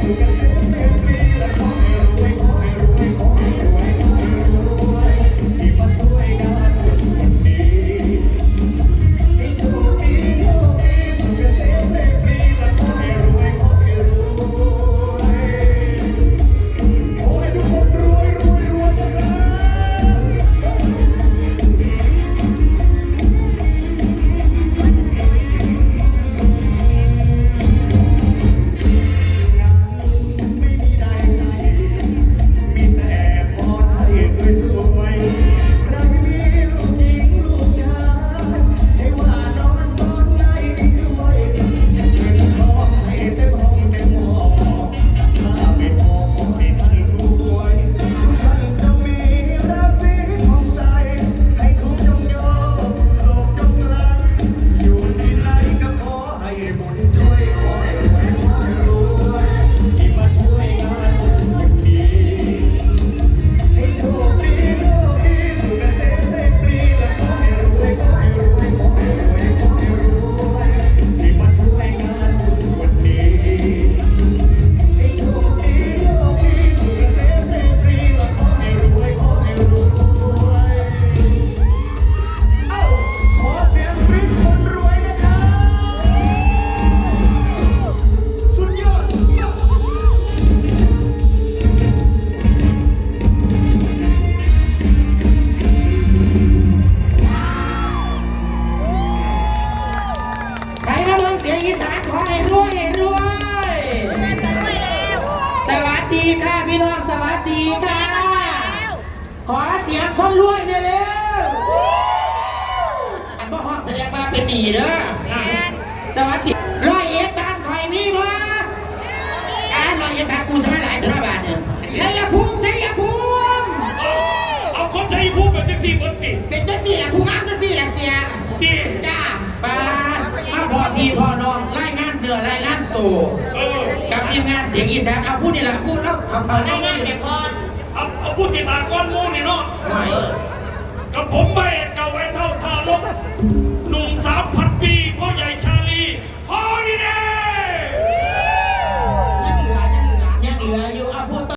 ถูกกัน ดีค่ะพี่น้องสวัสดีค่ะ ขอเสียงคนรวยเนี่ยเร็วอันบ่ฮอดแสดงว่าเป็นหนีเด้อสวัสดีร้อยเอ็ดบ้านคอยมีบ่อ่าร้อยเอ็ดบ้านกูสมัยหลายตัวบาทเนี่ยชัยภูมิชัยภูมิเอาคนใจพูดแบบแท็กซี่เบิร์ติเป็นเจ้าสี่ละผู้งามเจ้าสี่ละเสียดีจ้าป้ามาพอพี่พอน้องรายงานเดือรายงานตัว เออกับทีมงานเสียงอีสานเอาพูดนี่แหละพูดแล้วเขาเขารายงานแต่พอเอาเอาพูดติดตาก้อนหมูนี่เนาะไม่กับผมไปเก่าไว้เท่าทารก